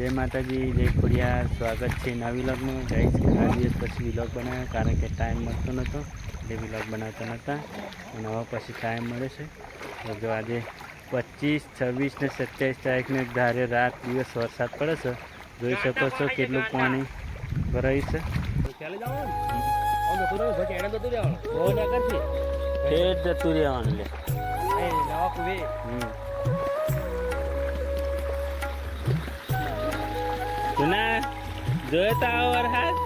જય માતાજી જય ખોડિયાર સ્વાગત છે નવા વિલોગમાં. છે ઘણા દિવસ પછી વિલોગ બનાવ્યો કારણ કે ટાઈમ મળતો નહોતો એટલે વિલોગ બનાવતા નહોતા અને હવે પછી ટાઈમ મળે છે. તો જો આજે પચીસ છવ્વીસ ને સત્યાવીસ તારીખને ધારે રાત દિવસ વરસાદ પડે છે. જોઈ શકો છો કેટલું પાણી ભરાયું છે. જતું રહેવાનું. લે. સુના જોયો તો આવો વરસાદ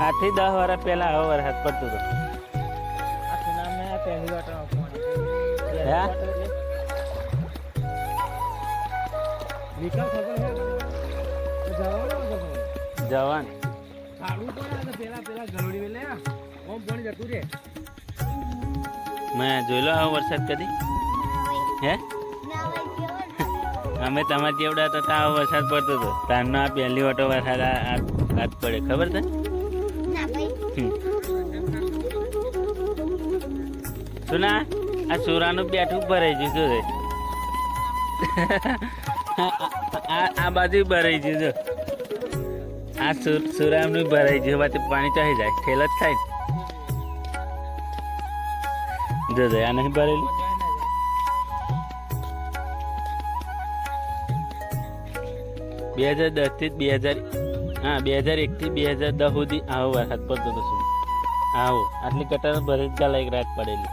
આઠથી દસ વર્ષ પહેલા આવો વરસાદ પડતો હતો. હે? જવાન. મેં જોઈ લો આવો વરસાદ કદી? હે? અમે તમારે જેવડા હતા ત્યાં વરસાદ પડતો હતો તારનો આ પહેલી ઓટો વરસાદ આ આ- પડે. ખબર છે શું સુના આ સુરાનું બેઠું ભરાઈ ગયું શું આ આ બાજુ ભરાઈ ગયું જો આ સુર સુરામનું ભરાઈ ગયું બાજુ પાણી ચાહી જાય. ઠેલ જ થાય. જો જો આ નહીં ભરેલું? બે હજાર દસથી બે હજાર હા બે હજાર એક થી બે હજાર દસ સુધી આવો વરસાદ પડતો હતો શું? આવો. આટલી કટાર ભરી જ એક રાત પડેલી.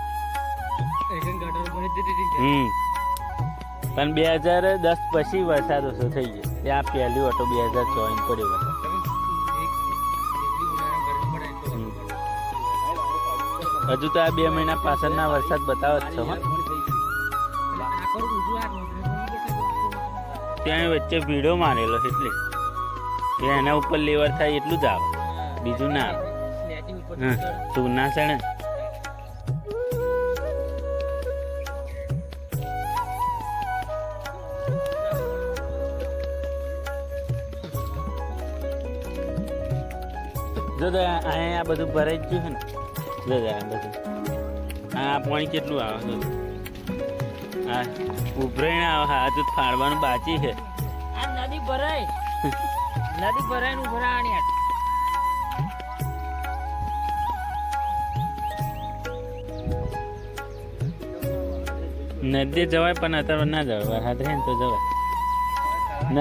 હમ. પણ બે હજાર દસ પછી વરસાદ ઓછો થઈ ગયો. ત્યાં પહેલી ઓટો બે હજાર ચોવીસ પડ્યો વરસાદ. હજુ તો આ બે મહિના પાછળના વરસાદ બતાવો છો ત્યાં વચ્ચે ભીડો મારેલો એટલે કે એના ઉપર લેવર થાય એટલું જ આવે. બીજું ના આવે. તું ના સણે જો આ આ બધું ભરાઈ જ ગયું છે ને. જો બધું આ પાણી કેટલું આવે? જો આ ઉભરાઈને આવે હા તો ફાડવાનું બાકી છે. આ નદી ભરાય. નદી ભરાયનું ભરાણી નદી જવાય પણ અત્યારે ના જવાય. વરસાદ રહે ને તો જવાય.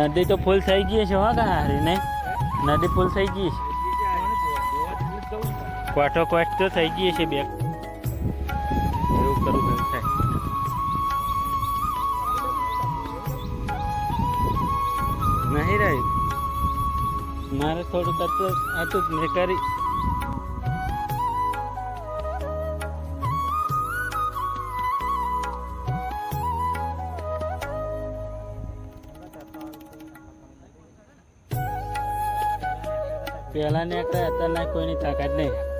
નદી તો ફૂલ થઈ ગઈ છે હો કા હારી નહીં? નદી ફૂલ થઈ ગઈ છે. ક્વાટો ક્વાટ તો થઈ ગઈ છે બે. એવું કરું એવું થાય. નહીં રહ્યું મારે થોડું તત્વ હતું મેં કરી પહેલા ને અત્યારે અત્યારના કોઈની તાકાત નહીં.